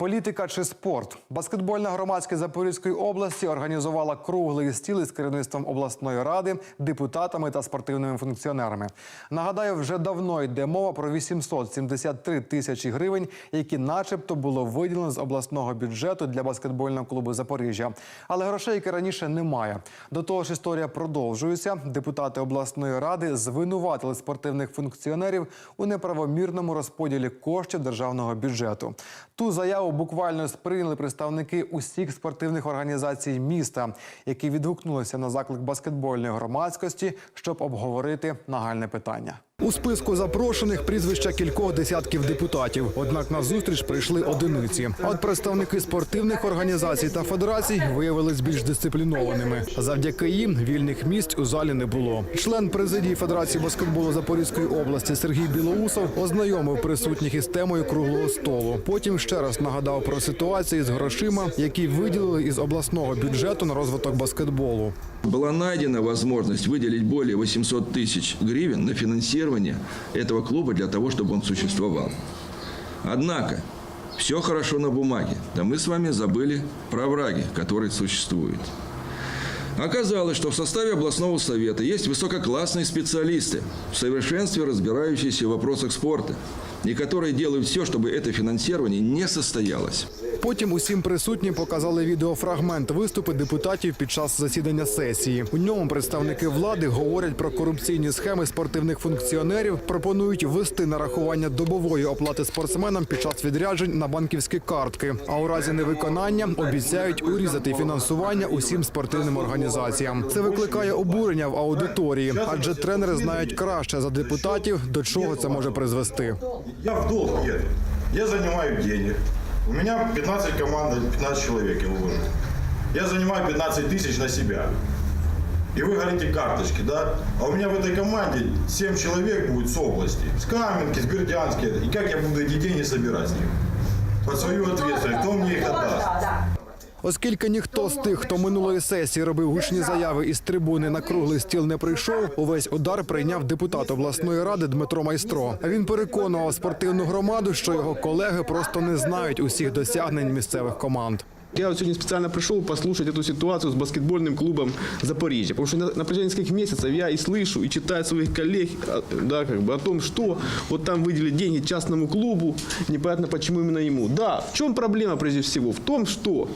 Політика чи спорт? Баскетбольна громадськість Запорізької області організувала круглий стіл із керівництвом обласної ради, депутатами та спортивними функціонерами. Нагадаю, вже давно йде мова про 873 тисячі гривень, які, начебто, було виділено з обласного бюджету для баскетбольного клубу Запоріжжя. Але грошей, які раніше немає. До того ж, історія продовжується. Депутати обласної ради звинуватили спортивних функціонерів у неправомірному розподілі коштів державного бюджету. Ту заяву буквально сприйняли представники усіх спортивних організацій міста, які відгукнулися на заклик баскетбольної громадськості, щоб обговорити нагальне питання. У списку запрошених прізвища кількох десятків депутатів. Однак на зустріч прийшли одиниці. А От представники спортивних організацій та федерацій виявились більш дисциплінованими. Завдяки їм вільних місць у залі не було. Член президії Федерації баскетболу Запорізької області Сергій Білоусов ознайомив присутніх із темою круглого столу. Потім ще раз нагадав про ситуацію з грошима, які виділили із обласного бюджету на розвиток баскетболу. Была найдена возможность выделить более 800 тысяч гривен на финансирование этого клуба для того, чтобы он существовал. Однако, все хорошо на бумаге, да мы с вами забыли про враги, которые существуют. Оказалось, что в составе областного совета есть высококлассные специалисты, в совершенстве разбирающиеся в вопросах спорта, и которые делают все, чтобы это финансирование не состоялось. Потім усім присутнім показали відеофрагмент виступу депутатів під час засідання сесії. У ньому представники влади говорять про корупційні схеми спортивних функціонерів, пропонують ввести нарахування добової оплати спортсменам під час відряджень на банківські картки. А у разі невиконання обіцяють урізати фінансування усім спортивним організаціям. Це викликає обурення в аудиторії, адже тренери знають краще за депутатів, до чого це може призвести. Я в долг еду. Я занимаю денег. У меня 15 команд, 15 человек я уложу. Я занимаю 15 тысяч на себя. И вы говорите карточки, да? А у меня в этой команде 7 человек будет с области. С Каменки, с Бердянски. И как я буду эти деньги собирать с них? Под свою ответственность. Кто мне их отдаст? Оскільки ніхто з тих, хто минулої сесії робив гучні заяви із трибуни на круглий стіл не прийшов, увесь удар прийняв депутат обласної ради Дмитро Майстро. Він переконував спортивну громаду, що його колеги просто не знають усіх досягнень місцевих команд. Я вот сегодня специально пришел послушать эту ситуацию с баскетбольным клубом Запорижья, потому что на, на протяжении нескольких месяцев я и слышу, и читаю своих коллег, а, да, как бы о том, что вот там выделили деньги частному клубу, непонятно почему именно ему. Да, в чем проблема прежде всего? В том, что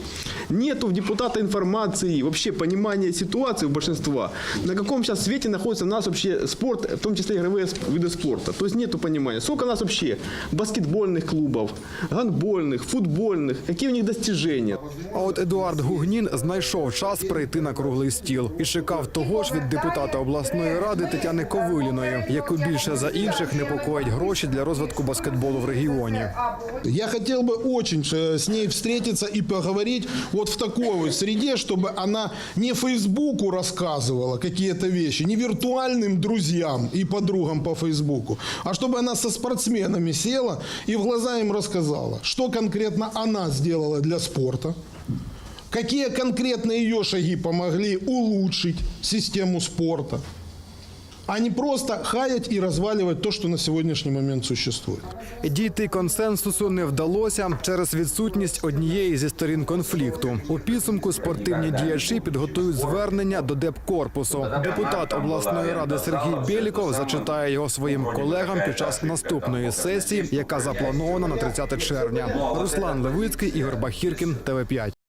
нету в депутата информации, вообще понимания ситуации у большинства, на каком сейчас свете находится у нас вообще спорт, в том числе игровые сп- виды спорта. То есть нету понимания, сколько у нас вообще баскетбольных клубов, гандбольных, футбольных, какие у них достижения. А от Едуард Гугнін знайшов час прийти на круглий стіл і чекав того ж від депутата обласної ради Тетяни Ковиліної, яку більше за інших непокоїть гроші для розвитку баскетболу в регіоні. Я хотел бы очень э, с ней встретиться и поговорить вот в такой вот среде, чтобы она не Фейсбуку рассказывала какие-то вещи, не виртуальным друзьям и подругам по Фейсбуку, а чтобы она со спортсменами села и в глаза им рассказала, что конкретно она сделала для спорта, какие конкретно ее шаги помогли улучшить систему спорта, а не просто хаять и разваливать то, что на сегодняшний момент существует. Дійти консенсусу не вдалося через відсутність однієї зі сторін конфлікту. У підсумку спортивні діячі підготують звернення до депкорпусу. Депутат обласної ради Сергій Бєліков зачитає його своїм колегам під час наступної сесії, яка запланована на 30 червня. Руслан Левицький, Ігор Бахіркін, ТВ 5